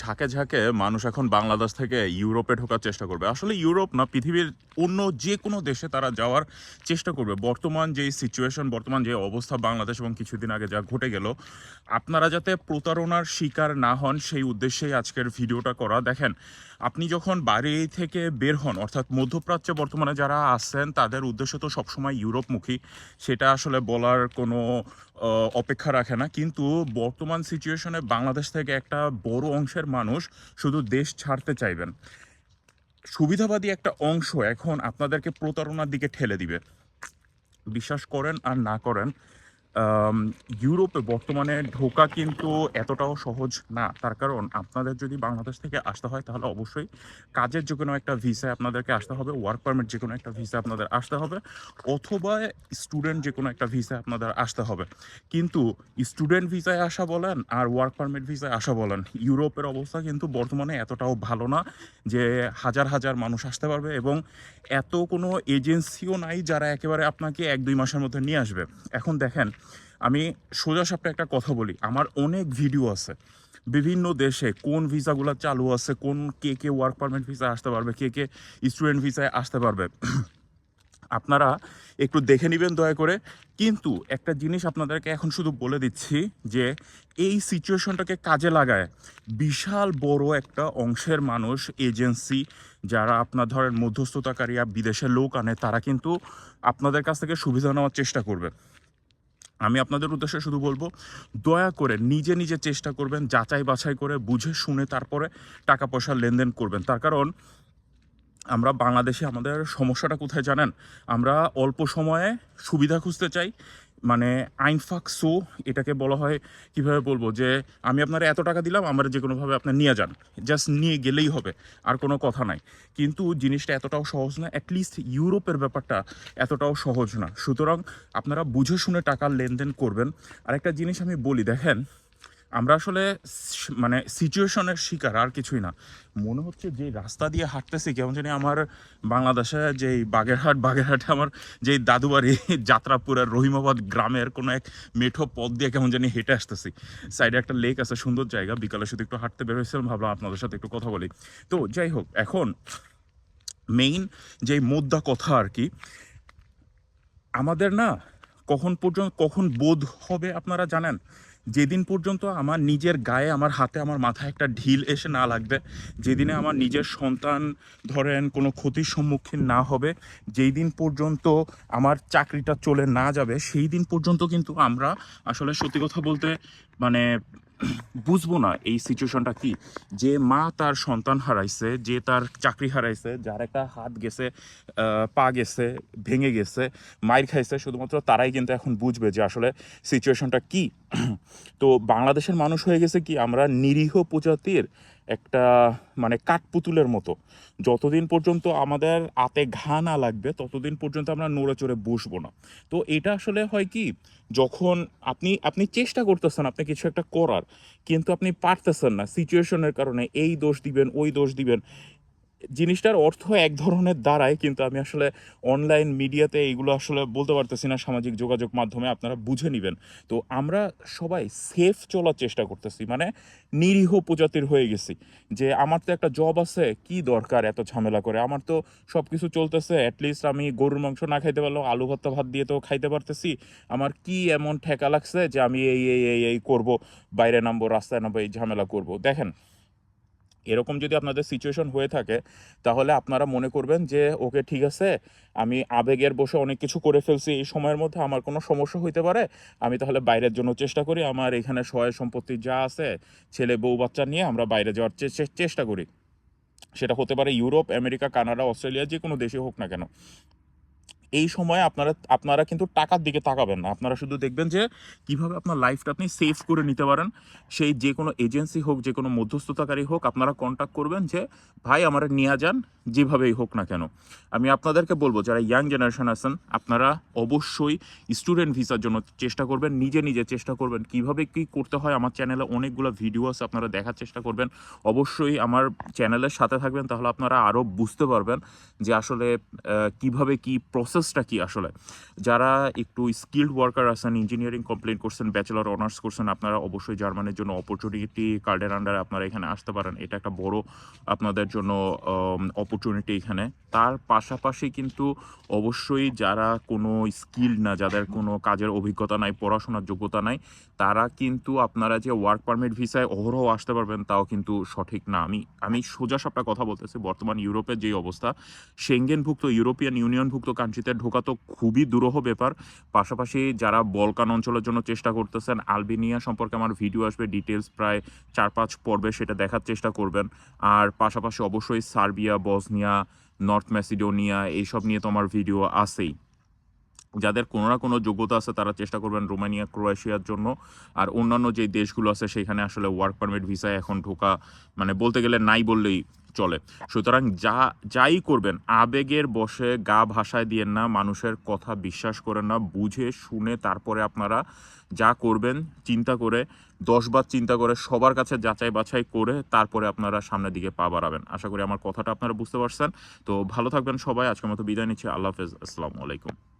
ঝাঁকে ঝাঁকে মানুষ এখন বাংলাদেশ থেকে ইউরোপে ঢোকার চেষ্টা করবে। আসলে ইউরোপ না, পৃথিবীর অন্য যে কোনো দেশে তারা যাওয়ার চেষ্টা করবে। বর্তমান যে সিচুয়েশন বর্তমান যে অবস্থা বাংলাদেশ এবং কিছুদিন আগে যা ঘটে গেল, আপনারা যাতে প্রতারণার শিকার না হন, সেই উদ্দেশ্যেই আজকের ভিডিওটা করা। দেখেন, আপনি যখন বাড়ি থেকে বের হন, অর্থাৎ মধ্যপ্রাচ্যে বর্তমানে যারা আছেন, তাদের উদ্দেশ্য তো সবসময় ইউরোপমুখী। সেটা আসলে বলার কোনো অপেক্ষা রাখে না। কিন্তু বর্তমান সিচুয়েশনে বাংলাদেশ থেকে একটা বড় অংশের মানুষ শুধু দেশ ছাড়তে চাইবেন। সুবিধাবাদী একটা অংশ এখন আপনাদেরকে প্রতারণার দিকে ঠেলে দিবে। বিশ্বাস করেন আর না করেন ইউরোপে বর্তমানে ঢোকা কিন্তু এতটাও সহজ না। তার কারণ আপনাদের যদি বাংলাদেশ থেকে আসতে হয় তাহলে অবশ্যই কাজের যে কোনো একটা ভিসায় আপনাদেরকে আসতে হবে ওয়ার্ক পারমিট যে কোনো একটা ভিসা আপনাদের আসতে হবে, অথবা স্টুডেন্ট যে কোনো একটা ভিসায় আপনাদের আসতে হবে। কিন্তু স্টুডেন্ট ভিসায় আসা বলেন আর ওয়ার্ক পারমিট ভিসায় আসা বলেন, ইউরোপের অবস্থা কিন্তু বর্তমানে এতটাও ভালো না যে হাজার হাজার মানুষ আসতে পারবে এবং এত কোনো এজেন্সিও নাই যারা একেবারে আপনাকে এক দুই মাসের মধ্যে নিয়ে আসবে। এখন দেখেন আমি সোজা সাপটা একটা কথা বলি, আমার অনেক ভিডিও আছে। বিভিন্ন দেশে কোন ভিসাগুলো চালু আছে, কোন কে কে ওয়ার্ক পারমিট ভিসায় আসতে পারবে, কে কে স্টুডেন্ট ভিসায় আসতে পারবে। আপনারা একটু দেখে নেবেন দয়া করে। কিন্তু একটা জিনিস আপনাদেরকে এখন শুধু বলে দিচ্ছি যে, এই সিচুয়েশনটাকে কাজে লাগায় বিশাল বড় একটা অংশের মানুষ এজেন্সি যারা আপনার ধরেন মধ্যস্থতাকারী বিদেশের লোক আনে, তারা কিন্তু আপনাদের কাছ থেকে সুবিধা নেওয়ার চেষ্টা করবে। আমি আপনাদের উদ্দেশ্যে শুধু বলব, দয়া করে নিজে নিজে চেষ্টা করবেন, যাচাই বাছাই করে বুঝে শুনে তারপরে টাকা পয়সা লেনদেন করবেন। তার কারণ, আমরা বাংলাদেশে আমাদের সমস্যাটা কোথায় জানেন? আমরা অল্প সময়ে সুবিধা খুঁজতে চাই মানে আইনফাক সো, এটাকে বলা হয়, কীভাবে বলব যে আমি আপনারা এত টাকা দিলাম, আমার যে কোনোভাবে আপনি নিয়ে যান। জাস্ট নিয়ে গেলেই হবে, আর কোনো কথা নাই। কিন্তু জিনিসটা এতটাও সহজ না অ্যাটলিস্ট ইউরোপের ব্যাপারটা এতটাও সহজ না। সুতরাং আপনারা বুঝে শুনে টাকার লেনদেন করবেন। আর একটা জিনিস আমি বলি, দেখেন আমরা আসলে মানে সিচুয়েশনের শিকার, আর কিছুই না। মনে হচ্ছে যে রাস্তা দিয়ে হাঁটতেছি, কেমন জানি আমার বাংলাদেশে যেই বাগেরহাট, বাগেরহাটে আমার যেই দাদুবাড়ি, যাত্রাপুরের রহিমাবাদ গ্রামের কোনো এক মেঠো পথ দিয়ে কেমন জানি হেঁটে আসতেছি। সাইডে একটা লেক আছে, সুন্দর জায়গা বিকালে শুধু একটু হাঁটতে বের হয়েছিলাম, ভাবলাম আপনাদের সাথে একটু কথা বলি। তো যাই হোক, এখন মেইন যে মোদ্দা কথা আর কি, আমাদের না কখন পর্যন্ত, কখন বোধ হবে আপনারা জানেন? যেদিন পর্যন্ত আমার নিজের গায়ে, আমার হাতে, আমার মাথায় একটা ঢিল এসে না লাগবে, যেদিনে আমার নিজের সন্তান ধরেন কোনো ক্ষতির সম্মুখীন না হবে যেই দিন পর্যন্ত আমার চাকরিটা চলে না যাবে সেই দিন পর্যন্ত কিন্তু আমরা আসলে সত্যি কথা বলতে মানে বুঝব না এই সিচুয়েশনটা কি? যে মা তার সন্তান হারাইছে, যে তার চাকরি হারাইছে, যার একটা হাত গেছে পা গেছে, ভেঙে গেছে মায়ের খাইছে, শুধুমাত্র তারাই কিন্তু এখন বুঝবে যে আসলে সিচুয়েশনটা কি। তো বাংলাদেশের মানুষ হয়ে গেছে কি, আমরা নিরীহ প্রজাতির একটা মানে কাঠ পুতুলের মতো। যতদিন পর্যন্ত আমাদের আতে ঘা না লাগবে, ততদিন পর্যন্ত আমরা নড়ে চড়ে বসবো না। তো এটা আসলে হয় কি, যখন আপনি আপনি চেষ্টা করতেছেন, আপনি কিছু একটা করার, কিন্তু আপনি পারতেছেন না। সিচুয়েশনের কারণে এই দোষ দিবেন, ওই দোষ দিবেন। জিনিসটার অর্থ এক ধরনের দাঁড়ায় কিন্তু আমি আসলে অনলাইন মিডিয়াতে এইগুলো আসলে বলতে পারতেছি না, সামাজিক যোগাযোগ মাধ্যমে আপনারা বুঝে নেবেন। তো আমরা সবাই সেফ চলার চেষ্টা করতেছি মানে নিরীহ প্রজাতির হয়ে গেছি। যে আমার তো একটা জব আছে, কি দরকার এত ঝামেলা করে? আমার তো সব কিছু চলতেছে অ্যাটলিস্ট আমি গরুর মাংস না খাইতে পারলেও আলু ভর্তা ভাত দিয়ে তো খাইতে পারতেছি। আমার কি এমন ঠেকা লাগছে যে আমি এই এই এই এই করব, বাইরে নামবো, রাস্তায় নামবো, এই ঝামেলা করব? দেখেন এরকম যদি আপনাদের সিচুয়েশন হয়ে থাকে, তাহলে আপনারা মনে করবেন যে, ওকে, ঠিক আছে, আমি আবেগের বসে অনেক কিছু করে ফেলছি, এই সময়ের মধ্যে আমার কোনো সমস্যা হইতে পারে, আমি তাহলে বাইরের জন্য চেষ্টা করি, আমার এখানে সহায় সম্পত্তি যা আছে, ছেলে, বউ, বাচ্চা নিয়ে আমরা বাইরে যাওয়ার চেষ্টা করি। সেটা হতে পারে ইউরোপ, আমেরিকা, কানাডা, অস্ট্রেলিয়া, যে কোনো দেশে হোক না কেন। এই সময় আপনারা আপনারা কিন্তু টাকার দিকে তাকাবেন না। আপনারা শুধু দেখবেন যে কীভাবে আপনার লাইফটা আপনি সেভ করে নিতে পারেন। সেই যে কোনো এজেন্সি হোক, যে কোনো মধ্যস্থতাকারী হোক, আপনারা কন্ট্যাক্ট করবেন যে, ভাই, আমার নিয়ে যান। যেভাবেই হোক না কেন, আমি আপনাদেরকে বলব, যারা ইয়াং জেনারেশন আছেন, আপনারা অবশ্যই স্টুডেন্ট ভিসার জন্য চেষ্টা করবেন, নিজে নিজে চেষ্টা করবেন, কীভাবে কি করতে হয়। আমার চ্যানেলে অনেকগুলো ভিডিও আছে, আপনারা দেখার চেষ্টা করবেন। অবশ্যই আমার চ্যানেলের সাথে থাকবেন, তাহলে আপনারা আরও বুঝতে পারবেন যে আসলে কীভাবে কি প্রসেসটা কি আসলে। যারা একটু স্কিল্ড ওয়ার্কার আছেন ইঞ্জিনিয়ারিং কমপ্লিট করছেন ব্যাচেলর অনার্স করছেন, আপনারা অবশ্যই জার্মানির জন্য অপরচুনিটি কার্ডের আন্ডারে আপনারা এখানে আসতে পারেন। এটা একটা বড় আপনাদের জন্য অপরচুনিটি এখানে। তার পাশাপাশি কিন্তু অবশ্যই যারা কোনো স্কিল না, যাদের কোনো কাজের অভিজ্ঞতা নাই, পড়াশোনার যোগ্যতা নাই, তারা কিন্তু আপনারা যে ওয়ার্ক পারমিট ভিসায় অহরহ আসতে পারবেন তাও কিন্তু সঠিক না। আমি আমি সোজা সাপটা কথা বলতেছি, বর্তমান ইউরোপের যেই অবস্থা সেঙ্গেনভুক্ত ইউরোপিয়ান ইউনিয়নভুক্ত কান্ট্রিতে ঢোকা তো খুবই দুরূহ ব্যাপার। পাশাপাশি যারা বলকান অঞ্চলের জন্য চেষ্টা করতেছেন আলবেনিয়া সম্পর্কে আমার ভিডিও আসবে ডিটেলস প্রায় চার পাঁচ পর্বে সেটা দেখার চেষ্টা করবেন। আর পাশাপাশি অবশ্যই সার্বিয়া বসনিয়া নর্থ ম্যাসিডোনিয়া এইসব নিয়ে তোমার ভিডিও আসেই যাদের কোনো না কোনো যোগ্যতা আছে, তারা চেষ্টা করবেন রোমানিয়া, ক্রোয়েশিয়ার জন্য। আর অন্যান্য যে দেশগুলো আছে, সেখানে আসলে ওয়ার্ক পারমিট ভিসায় এখন ঢোকা মানে বলতে গেলে নাই বললেই চলে। সুতরাং যা, যাই করবেন, আবেগের বসে গা ভাষায় দিয়েন না, মানুষের কথা বিশ্বাস করেন না, বুঝে, শুনে তারপরে আপনারা যা করবেন, চিন্তা করে দশবার চিন্তা করে, সবার কাছে যাচাই বাছাই করে তারপরে আপনারা সামনের দিকে পা বাড়াবেন। আশা করি আমার কথাটা আপনারা বুঝতে পারছেন। তো ভালো থাকবেন সবাই, আজকের মতো বিদায় নিচ্ছি। আল্লাহ হাফেজ। আসসালামু আলাইকুম।